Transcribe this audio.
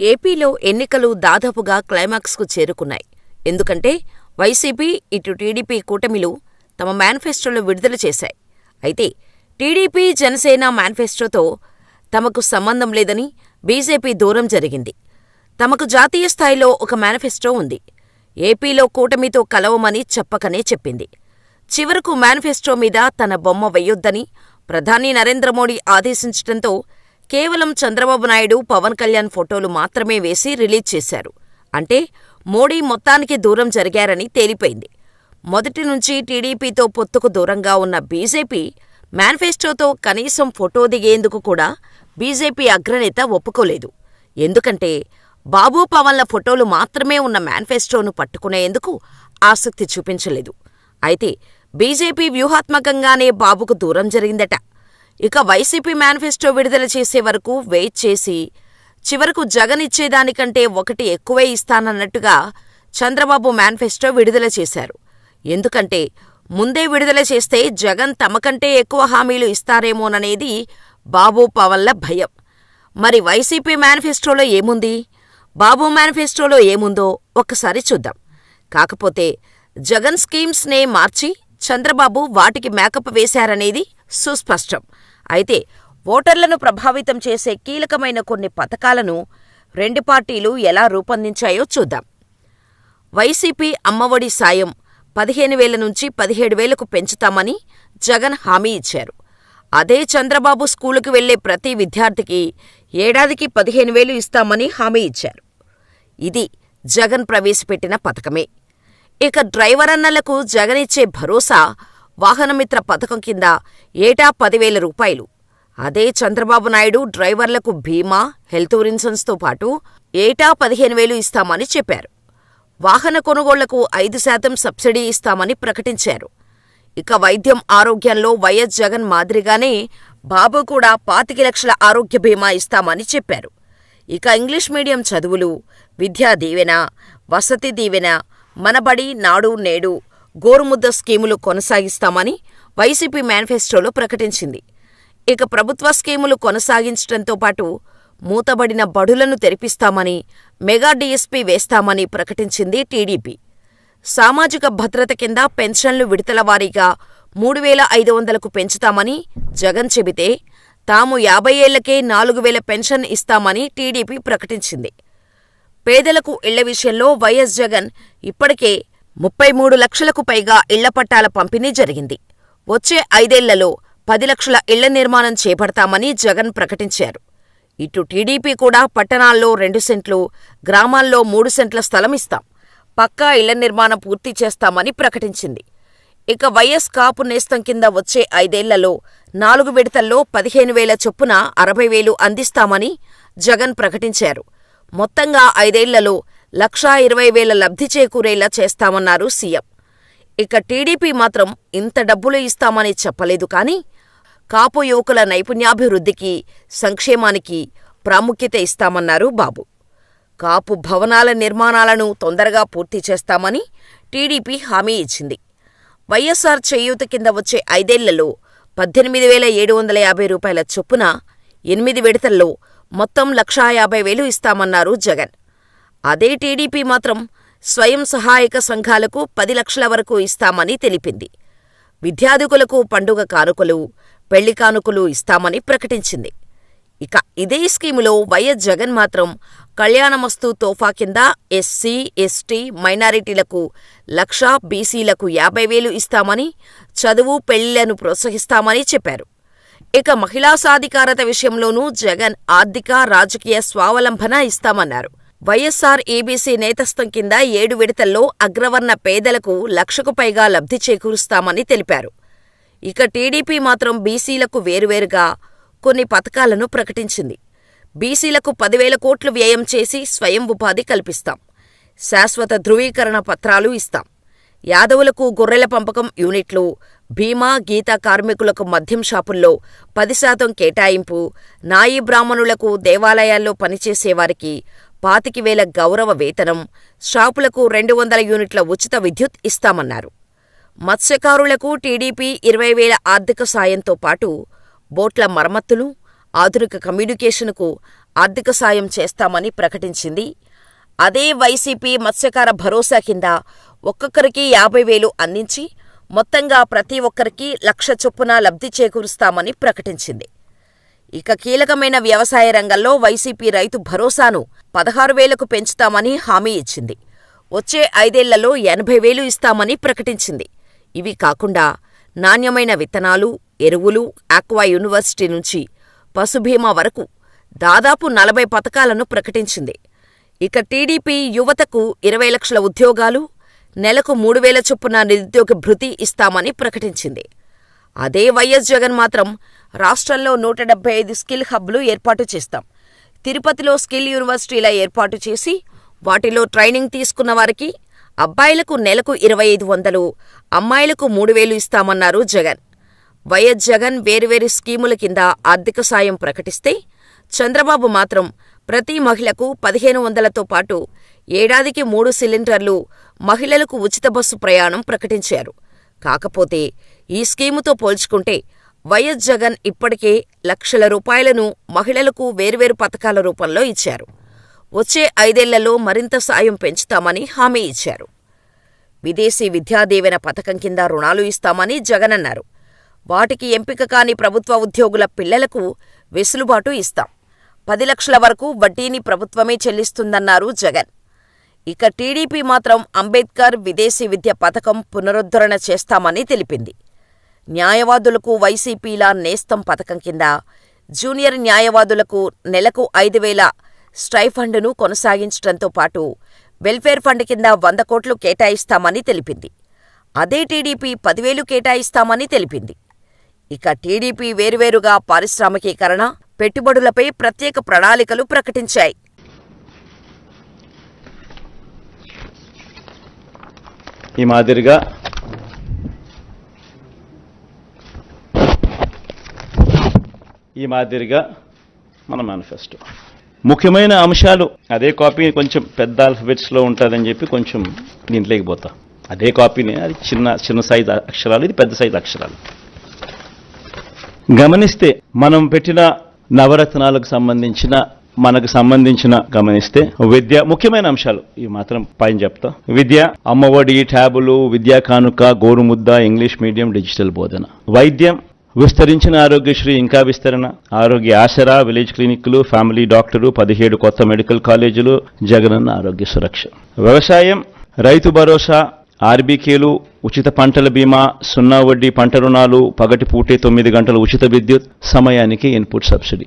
ఏపీలో ఎన్నికలు దాదాపుగా క్లైమాక్స్కు చేరుకున్నాయి. ఎందుకంటే వైసీపీ, ఇటు టీడీపీ కూటమిలు తమ మేనిఫెస్టోలు విడుదల చేశాయి. అయితే టీడీపీ, జనసేన మేనిఫెస్టోతో తమకు సంబంధం లేదని బీజేపీ దూరం జరిగింది. తమకు జాతీయ స్థాయిలో ఒక మేనిఫెస్టో ఉంది. ఏపీలో కూటమితో కలవమని చెప్పకనే చెప్పింది. చివరకు మేనిఫెస్టో మీద తన బొమ్మ వెయ్యొద్దని ప్రధాని నరేంద్ర మోడీ ఆదేశించటంతో కేవలం చంద్రబాబు నాయుడు, పవన్ కళ్యాణ్ ఫోటోలు మాత్రమే వేసి రిలీజ్ చేశారు. అంటే మోడీ మొత్తానికి దూరం జరిగారని తేలిపోయింది. మొదటి నుంచి టీడీపీతో పొత్తుకు దూరంగా ఉన్న బీజేపీ మేనిఫెస్టోతో కనీసం ఫోటో దిగేందుకు కూడా బీజేపీ అగ్రనేత ఒప్పుకోలేదు. ఎందుకంటే బాబు, పవన్ల ఫోటోలు మాత్రమే ఉన్న మేనిఫెస్టోను పట్టుకునేందుకు ఆసక్తి చూపించలేదు. అయితే బీజేపీ వ్యూహాత్మకంగానే బాబుకు దూరం జరిగిందట. ఇక వైసీపీ మేనిఫెస్టో విడుదల చేసే వరకు వెయిట్ చేసి చివరకు జగన్ ఇచ్చేదానికంటే ఒకటి ఎక్కువే ఇస్తానన్నట్టుగా చంద్రబాబు మేనిఫెస్టో విడుదల చేశారు. ఎందుకంటే ముందే విడుదల చేస్తే జగన్ తమకంటే ఎక్కువ హామీలు ఇస్తారేమోననేది బాబు, పవన్ల భయం. మరి వైసీపీ మేనిఫెస్టోలో ఏముంది? బాబు మేనిఫెస్టోలో ఏముందో ఒక్కసారి చూద్దాం. కాకపోతే జగన్ స్కీమ్స్ నే మార్చి చంద్రబాబు వాటికి మేకప్ వేశారనేది సుస్పష్టం. అయితే ఓటర్లను ప్రభావితం చేసే కీలకమైన కొన్ని పథకాలను రెండు పార్టీలు ఎలా రూపొందించాయో చూద్దాం. వైసీపీ అమ్మఒడి సాయం పదిహేను వేల నుంచి పదిహేడు వేలకు పెంచుతామని జగన్ హామీ ఇచ్చారు. అదే చంద్రబాబు స్కూలుకు వెళ్ళే ప్రతి విద్యార్థికి ఏడాదికి పదిహేను వేలు ఇస్తామని హామీ ఇచ్చారు. ఇది జగన్ ప్రవేశపెట్టిన పథకమే. ఇక డ్రైవర్ అన్నలకు జగన్ ఇచ్చే భరోసా వాహనమిత్ర పథకం కింద ఏటా పదివేల రూపాయలు. అదే చంద్రబాబు నాయుడు డ్రైవర్లకు బీమా, హెల్త్ ఇన్సూరెన్స్తో పాటు ఏటా పదిహేను వేలు ఇస్తామని చెప్పారు. వాహన కొనుగోళ్ళకు ఐదు శాతం సబ్సిడీ ఇస్తామని ప్రకటించారు. ఇక వైద్యం, ఆరోగ్యంలో వైఎస్ జగన్ మాదిరిగానే బాబు కూడా పాతిక లక్షల ఆరోగ్య బీమా ఇస్తామని చెప్పారు. ఇక ఇంగ్లీష్ మీడియం చదువులు, విద్యా దీవెన, వసతి దీవెన, మనబడి, నాడు నేడు, గోరుముద్ద స్కీములు కొనసాగిస్తామని వైసీపీ మేనిఫెస్టోలో ప్రకటించింది. ఇక ప్రభుత్వ స్కీములు కొనసాగించటంతో పాటు మూతబడిన బడులను తెరిపిస్తామని, మెగా డీఎస్పీ వేస్తామని ప్రకటించింది టీడీపీ. సామాజిక భద్రత కింద పెన్షన్లు విడతల వారీగా మూడు వేల ఐదు వందలకు పెంచుతామని జగన్ చెబితే తాము యాభై ఏళ్ళకే నాలుగు వేల పెన్షన్ ఇస్తామని టీడీపీ ప్రకటించింది. పేదలకు ఇళ్ళ విషయంలో వైఎస్ జగన్ ఇప్పటికే ముప్పై మూడు లక్షలకు పైగా ఇళ్ళ పట్టాల పంపిణీ జరిగింది. వచ్చే ఐదేళ్ళలో పది లక్షల ఇళ్ళ నిర్మాణం చేపడతామని జగన్ ప్రకటించారు. ఇటు టీడీపీ కూడా పట్టణాల్లో రెండు సెంట్లు, గ్రామాల్లో మూడు సెంట్ల స్థలం ఇస్తాం, పక్కా ఇళ్ళ నిర్మాణం పూర్తి చేస్తామని ప్రకటించింది. ఇక వైఎస్ కాపు నేస్తం కింద వచ్చే ఐదేళ్ళలో నాలుగు విడతల్లో పదిహేను వేల చొప్పున అరవై వేలు అందిస్తామని జగన్ ప్రకటించారు. మొత్తంగా ఐదేళ్ళలో లక్షా ఇరవై వేల లబ్ధి చేకూరేలా చేస్తామన్నారు సీఎం. ఇక టీడీపీ మాత్రం ఇంత డబ్బులు ఇస్తామని చెప్పలేదు కానీ కాపు యువకుల నైపుణ్యాభివృద్ధికి, సంక్షేమానికి ప్రాముఖ్యత ఇస్తామన్నారు బాబు. కాపు భవనాల నిర్మాణాలను తొందరగా పూర్తి చేస్తామని టీడీపీ హామీ ఇచ్చింది. వైఎస్ఆర్ చేయూత కింద వచ్చే ఐదేళ్ళలో పద్దెనిమిది వేల ఏడు వందల యాభై రూపాయల చొప్పున ఎనిమిది విడతల్లో మొత్తం లక్షా యాభై వేలు ఇస్తామన్నారు జగన్. అదే టీడీపీ మాత్రం స్వయం సహాయక సంఘాలకు పది లక్షల వరకు ఇస్తామని తెలిపింది. విద్యార్థికులకు పండుగ కానుకలు, పెళ్ళి కానుకలు ఇస్తామని ప్రకటించింది. ఇక ఇదే స్కీములో వైఎస్ జగన్ మాత్రం కళ్యాణమస్తు తోఫా కింద ఎస్సీ, ఎస్టీ, మైనారిటీలకు లక్ష, బీసీలకు యాభై వేలు ఇస్తామని, చదువు, పెళ్ళిలను ప్రోత్సహిస్తామని చెప్పారు. ఇక మహిళా సాధికారత విషయంలోనూ జగన్ ఆర్థిక, రాజకీయ స్వావలంబన ఇస్తామన్నారు. వైఎస్సార్ ఈబీసీ నేతస్థం కింద ఏడు విడతల్లో అగ్రవర్ణ పేదలకు లక్షకు పైగా లబ్ధి చేకూరుస్తామని తెలిపారు. ఇక టీడీపీ మాత్రం బీసీలకు వేరువేరుగా కొన్ని పథకాలను ప్రకటించింది. బీసీలకు పదివేల కోట్లు వ్యయం చేసి స్వయం ఉపాధి కల్పిస్తాం, శాశ్వత ధృవీకరణ పత్రాలు ఇస్తాం, యాదవులకు గొర్రెల పంపకం యూనిట్లు, భీమా గీత కార్మికులకు మద్యం షాపుల్లో పది శాతం కేటాయింపు, నాయీ బ్రాహ్మణులకు దేవాలయాల్లో పనిచేసేవారికి పాతికి వేల గౌరవ వేతనం, షాపులకు రెండు వందల యూనిట్ల ఉచిత విద్యుత్ ఇస్తామన్నారు. మత్స్యకారులకు టీడీపీ ఇరవై వేల ఆర్థిక సాయంతో పాటు బోట్ల మరమ్మతులు, ఆధునిక కమ్యూనికేషన్కు ఆర్థిక సాయం చేస్తామని ప్రకటించింది అదే వైసీపీ మత్స్యకార భరోసా కింద ఒక్కొక్కరికి యాభై వేలు అందించి మొత్తంగా ప్రతి ఒక్కరికి లక్ష చొప్పున లబ్ధి చేకూరుస్తామని ప్రకటించింది ఇక కీలకమైన వ్యవసాయ రంగంలో వైసీపీ రైతు భరోసాను పదహారు వేలకు పెంచుతామని హామీ ఇచ్చింది. వచ్చే ఐదేళ్ళలో ఎనభై వేలు ఇస్తామని ప్రకటించింది. ఇవి కాకుండా నాణ్యమైన విత్తనాలు ఎరువులు ఆక్వా యూనివర్సిటీ నుంచి పశుభీమా వరకు దాదాపు నలభై పథకాలను ప్రకటించింది. ఇక టీడీపీ యువతకు ఇరవై లక్షల ఉద్యోగాలు నెలకు మూడు వేల చొప్పున నిరుద్యోగ భృతి ఇస్తామని ప్రకటించింది. అదే వైఎస్ జగన్ మాత్రం రాష్ట్రంలో నూట డెబ్బై ఐదు స్కిల్ హబ్లు ఏర్పాటు చేస్తాం. తిరుపతిలో స్కిల్ యూనివర్సిటీల ఏర్పాటు చేసి వాటిలో ట్రైనింగ్ తీసుకున్న వారికి అబ్బాయిలకు నెలకు ఇరవై ఐదు వందలు అమ్మాయిలకు మూడు వేలు ఇస్తామన్నారు జగన్. వైఎస్ జగన్ వేర్వేరు స్కీముల కింద ఆర్థిక సాయం ప్రకటిస్తే చంద్రబాబు మాత్రం ప్రతి మహిళకు పదిహేను వందలతో పాటు ఏడాదికి మూడు సిలిండర్లు మహిళలకు ఉచిత బస్సు ప్రయాణం ప్రకటించారు. కాకపోతే ఈ స్కీముతో పోల్చుకుంటే వైఎస్ జగన్ ఇప్పటికే లక్షల రూపాయలను మహిళలకు వేర్వేరు పథకాల రూపంలో ఇచ్చారు. వచ్చే ఐదేళ్ళలో మరింత సాయం పెంచుతామని హామీ ఇచ్చారు. విదేశీ విద్యాదీవెన పథకం కింద రుణాలు ఇస్తామని జగన్ అన్నారు. వాటికి ఎంపిక కాని ప్రభుత్వ ఉద్యోగుల పిల్లలకు వెసులుబాటు ఇస్తాం. పది లక్షల వరకు వడ్డీని ప్రభుత్వమే చెల్లిస్తుందన్నారు జగన్. ఇక టీడీపీ మాత్రం అంబేద్కర్ విదేశీ విద్య పథకం పునరుద్ధరణ చేస్తామని తెలిపింది. న్యాయవాదులకు వైసీపీల నేస్తం పథకం కింద జూనియర్ న్యాయవాదులకు నెలకు ఐదు వేల స్టైఫండును కొనసాగించడంతో పాటు వెల్ఫేర్ ఫండ్ కింద వంద కోట్లు కేటాయిస్తామని తెలిపింది. అదే టీడీపీ పదివేలు కేటాయిస్తామని తెలిపింది. ఇక టీడీపీ వేరువేరుగా పారిశ్రామికీకరణ పెట్టుబడులపై ప్రత్యేక ప్రణాళికలు ప్రకటించాయి. ఈ మాదిరిగా ఈ మాదిరిగా మన మేనిఫెస్టో ముఖ్యమైన అంశాలు అదే కాపీ కొంచెం పెద్ద ఆల్ఫబెట్స్లో ఉంటుందని చెప్పి కొంచెం దీంట్లోకి పోతా. అదే కాపీని అది చిన్న చిన్న సైజు అక్షరాలు ఇది పెద్ద సైజు అక్షరాలు. గమనిస్తే మనం పెట్టిన నవరత్నాలకు సంబంధించిన మనకు సంబంధించిన గమనిస్తే విద్య ముఖ్యమైన అంశాలు. ఇవి మాత్రం పైన చెప్తా. విద్య అమ్మఒడి ట్యాబులు విద్యా కానుక గోరుముద్ద ఇంగ్లీష్ మీడియం డిజిటల్ బోధన. వైద్యం విస్తరించిన ఆరోగ్యశ్రీ ఇంకా విస్తరణ. ఆరోగ్య ఆసరా విలేజ్ క్లినిక్లు ఫ్యామిలీ డాక్టరు పదిహేడు కొత్త మెడికల్ కాలేజీలు జగనన్న ఆరోగ్య సురక్ష. వ్యవసాయం రైతు భరోసా ఆర్బీకేలు ఉచిత పంటల బీమా సున్నా వడ్డీ పంట రుణాలు పగటి పూటే తొమ్మిది గంటల ఉచిత విద్యుత్ సమయానికి ఇన్పుట్ సబ్సిడీ.